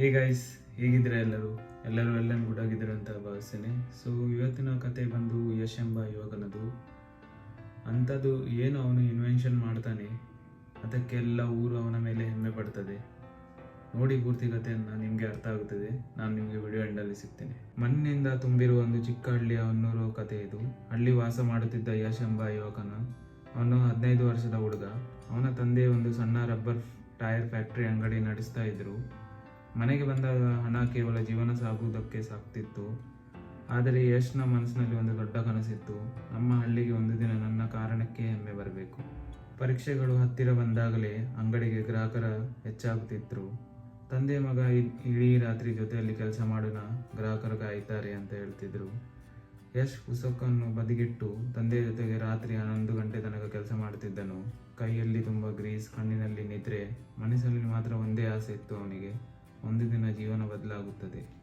Hey guys ಹೇಗಿದ್ರೆ ಎಲ್ಲರೂ? ಎಲ್ಲರೂ ಎಲ್ಲ ಗುಡ್ ಆಗಿದ್ದೀರ ಅಂತ ಭಾವಿಸ್ತೇನೆ. ಸೊ ಇವತ್ತಿನ ಕತೆ ಬಂದು ಯಶ್ ಎಂಬ ಯುವಕನದು. ಅಂಥದ್ದು ಏನು ಅವನು ಇನ್ವೆನ್ಷನ್ ಮಾಡ್ತಾನೆ? ಅದಕ್ಕೆಲ್ಲ ಊರು ಅವನ ಮೇಲೆ ಹೆಮ್ಮೆ ಪಡ್ತದೆ. ನೋಡಿ ಪೂರ್ತಿ ಕಥೆಯನ್ನು, ನಿಮಗೆ ಅರ್ಥ ಆಗುತ್ತದೆ ನಾನು ನಿಮಗೆ ವಿಡಿಯೋ ಎಂಡಲ್ಲಿ ಸಿಗ್ತೇನೆ. ಮಣ್ಣಿನಿಂದ ತುಂಬಿರುವ ಒಂದು ಚಿಕ್ಕ ಹಳ್ಳಿಯ ಹೊನ್ನೂರು ಕಥೆ ಇದು. ಹಳ್ಳಿ ವಾಸ ಮಾಡುತ್ತಿದ್ದ ಯಶ್ ಎಂಬ ಯುವಕನ. ಅವನು ಹದಿನೈದು ವರ್ಷದ ಹುಡುಗ. ಅವನ ತಂದೆ ಒಂದು ಸಣ್ಣ ರಬ್ಬರ್ ಟೈರ್ ಫ್ಯಾಕ್ಟರಿ ಅಂಗಡಿ ನಡೆಸ್ತಾ ಇದ್ರು. ಮನೆಗೆ ಬಂದಾಗ ಹಣ ಕೇವಲ ಜೀವನ ಸಾಗುವುದಕ್ಕೆ ಸಾಕ್ತಿತ್ತು. ಆದರೆ ಯಶ್ನ ಮನಸ್ಸಿನಲ್ಲಿ ಒಂದು ದೊಡ್ಡ ಕನಸಿತ್ತು. ನಮ್ಮ ಹಳ್ಳಿಗೆ ಒಂದು ದಿನ ನನ್ನ ಕಾರಣಕ್ಕೆ ಹೆಮ್ಮೆ ಬರಬೇಕು. ಪರೀಕ್ಷೆಗಳು ಹತ್ತಿರ ಬಂದಾಗಲೇ ಅಂಗಡಿಗೆ ಗ್ರಾಹಕರ ಹೆಚ್ಚಾಗುತ್ತಿದ್ರು ತಂದೆ ಮಗ ಇಡೀ ರಾತ್ರಿ ಜೊತೆಯಲ್ಲಿ ಕೆಲಸ ಮಾಡೋಣ, ಗ್ರಾಹಕರು ಕಾಯ್ತಾರೆ ಅಂತ ಹೇಳ್ತಿದ್ರು. ಯಶ್ ಪುಸ್ತಕವನ್ನು ಬದಿಗಿಟ್ಟು ತಂದೆ ಜೊತೆಗೆ ರಾತ್ರಿ ಹನ್ನೊಂದು ಗಂಟೆ ತನಕ ಕೆಲಸ ಮಾಡುತ್ತಿದ್ದನು ಕೈಯಲ್ಲಿ ತುಂಬ ಗ್ರೀಸ್, ಕಣ್ಣಿನಲ್ಲಿ ನಿದ್ರೆ, ಮನಸ್ಸಲ್ಲಿ ಮಾತ್ರ ಒಂದೇ ಆಸೆ ಇತ್ತು ಅವನಿಗೆ. ಒಂದು ದಿನ ಜೀವನ ಬದಲಾಗುತ್ತದೆ.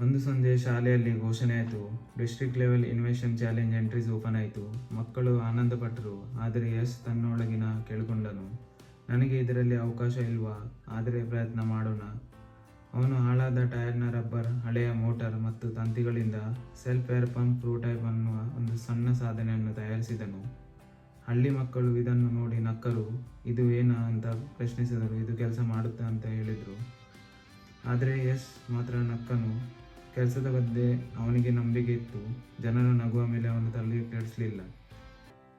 ಒಂದು ಸಂಜೆ ಶಾಲೆಯಲ್ಲಿ ಘೋಷಣೆ ಆಯಿತು. District level invention challenge entries open ಆಯಿತು. ಮಕ್ಕಳು ಆನಂದಪಟ್ಟರು. ಆದರೆ ಯಶ್ ತನ್ನೊಳಗಿನ ಕೇಳಿಕೊಂಡನು ನನಗೆ ಇದರಲ್ಲಿ ಅವಕಾಶ ಇಲ್ವಾ? ಆದರೆ ಪ್ರಯತ್ನ ಮಾಡೋಣ. ಅವನು ಹಾಳಾದ ಟೈರ್ನ ರಬ್ಬರ್, ಹಳೆಯ ಮೋಟಾರ್ ಮತ್ತು ತಂತಿಗಳಿಂದ ಸೆಲ್ಫ್ ಏರ್ ಪಂಪ್ ಪ್ರೋಟೈಪ್ ಅನ್ನುವ ಒಂದು ಸಣ್ಣ ಸಾಧನೆಯನ್ನು ತಯಾರಿಸಿದನು. ಹಳ್ಳಿ ಮಕ್ಕಳು ಇದನ್ನು ನೋಡಿ ನಕ್ಕರು, ಇದು ಏನ? ಅಂತ ಪ್ರಶ್ನಿಸಿದರು. ಇದು ಕೆಲಸ ಮಾಡುತ್ತೆ ಅಂತ ಹೇಳಿದರು. ಆದರೆ ಯಶ್ ಮಾತ್ರ ನಕ್ಕನು. ಕೆಲಸದ ಬಗ್ಗೆ ಅವನಿಗೆ ನಂಬಿಕೆ ಇತ್ತು. ಜನರ ನಗುವ ಮೇಲೆ ಅವನು ತಲೆ ಕೆಡಿಸಲಿಲ್ಲ.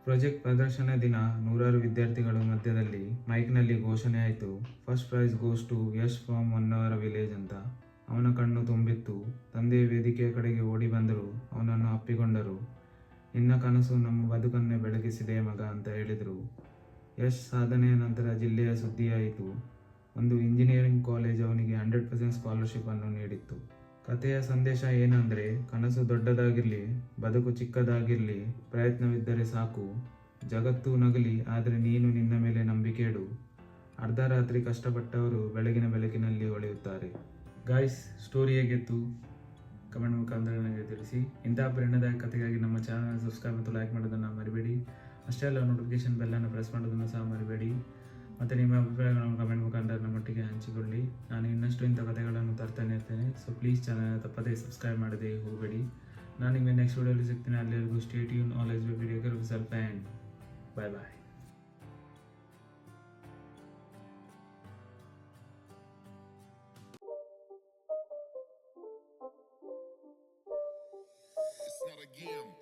ಪ್ರಾಜೆಕ್ಟ್ ಪ್ರದರ್ಶನ ದಿನ ನೂರಾರು ವಿದ್ಯಾರ್ಥಿಗಳ ಮಧ್ಯದಲ್ಲಿ ಮೈಕ್ನಲ್ಲಿ ಘೋಷಣೆ ಆಯಿತು. First prize goes to Yash from one our village ಅಂತ. ಅವನ ಕಣ್ಣು ತುಂಬಿತ್ತು. ತಂದೆ ವೇದಿಕೆಯ ಕಡೆಗೆ ಓಡಿ ಬಂದರು ಅವನನ್ನು ಅಪ್ಪಿಕೊಂಡರು. ನಿನ್ನ ಕನಸು ನಮ್ಮ ಬದುಕನ್ನೇ ಬೆಳಗಿಸಿದೆ ಮಗ ಅಂತ ಹೇಳಿದರು. ಯಶ್ ಸಾಧನೆಯ ನಂತರ ಜಿಲ್ಲೆಯ ಸುದ್ದಿಯಾಯಿತು. ಒಂದು ಇಂಜಿನಿಯರಿಂಗ್ ಕಾಲೇಜ್ ಅವನಿಗೆ ಹಂಡ್ರೆಡ್ ಪರ್ಸೆಂಟ್ ಸ್ಕಾಲರ್ಶಿಪ್ ಅನ್ನು ನೀಡಿತ್ತು. ಕಥೆಯ ಸಂದೇಶ ಏನಂದರೆ ಕನಸು ದೊಡ್ಡದಾಗಿರಲಿ, ಬದುಕು ಚಿಕ್ಕದಾಗಿರಲಿ, ಪ್ರಯತ್ನವಿದ್ದರೆ ಸಾಕು, ಜಗತ್ತು ನಗಲಿ, ಆದರೆ ನೀನು ನಿನ್ನ ಮೇಲೆ ನಂಬಿಕೆ ಇಡು. ಅರ್ಧ ರಾತ್ರಿ ಕಷ್ಟಪಟ್ಟವರು ಬೆಳಗಿನ ಬೆಳಕಿನಲ್ಲಿ ಹೊಳೆಯುತ್ತಾರೆ ಗಾಯ್ಸ್ ಸ್ಟೋರಿ ಹೇಗಿತ್ತು? ಕಮೆಂಟ್ ಮುಖಾಂತರ ನನಗೆ ತಿಳಿಸಿ. ಇಂತಹ ಪ್ರೇರಣಾದಾಯಕ ಕಥೆಗಾಗಿ ನಮ್ಮ ಚಾನಲ್ ಸಬ್ಸ್ಕ್ರೈಬ್ ಮತ್ತು ಲೈಕ್ ಮಾಡೋದನ್ನು ಮರಿಬೇಡಿ. ಅಷ್ಟೇ ಅಲ್ಲ ನೋಟಿಫಿಕೇಶನ್ ಬೆಲ್ಲನ್ನು ಪ್ರೆಸ್ ಮಾಡೋದನ್ನು ಸಹ ಮರಿಬೇಡಿ. ಮತ್ತು ನಿಮ್ಮ ಅಭಿಪ್ರಾಯಗಳನ್ನು ಕಮೆಂಟ್ ಮುಖಾಂತರ ನಮ್ಮೊಟ್ಟಿಗೆ ಹಂಚಿಕೊಳ್ಳಿ ನಾನು ಇನ್ನಷ್ಟು ಇಂಥ ಕಥೆಗಳನ್ನು ತರ್ತಾನೆ ಇರ್ತೇನೆ ಸೊ ಪ್ಲೀಸ್ ಚಾನಲ್ ತಪ್ಪದೇ ಸಬ್ಸ್ಕ್ರೈಬ್ ಮಾಡದೆ ಹೋಗಬೇಡಿ ನಾನು ನಿಮಗೆ ನೆಕ್ಸ್ಟ್ ವಿಡಿಯೋಲಿ ಸಿಗ್ತೀನಿ ಅಲ್ಲಿವರೆಗೂ ಸ್ಟೇಟ್ ಯೂನ್ ಆಲ್ವೇಸ್ ಬಿ ವಿಡಿಯೋ ಸ್ವಲ್ಪ and bye bye It's not a game. It's a